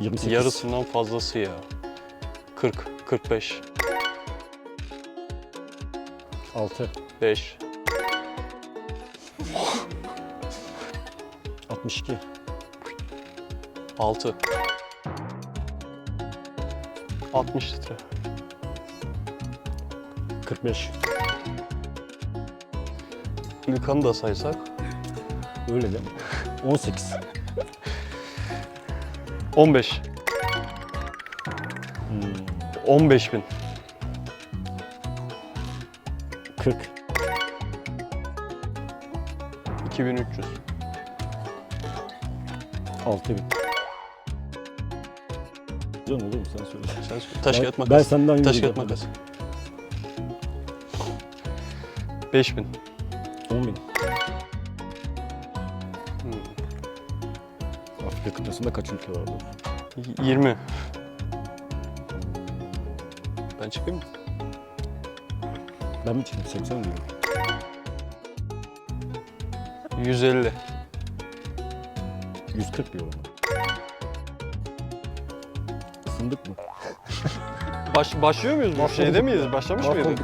28. Yarısından fazlası ya. 40, 45, 6. 5, 62. 6. 60 litre. 45. Gülkan'ı da saysak. Öyle de. 18. 15. Hmm, 15 bin. 40. 2300. 6000. Can olur mu sen söyle. Sen söyle. Taş Ben- kağıt makas. Ben senden Taş kağıt makas. 5000. 10 bin. Afrika kıtasında kaç ülke var? Y- 20. Ben çıkayım mı? Ben mi çıktım? 80 diyorum. 150. 140 diyorum. Isındık mı? Baş, başlıyor muyuz bu şeyde miyiz? Başlamış mıydık?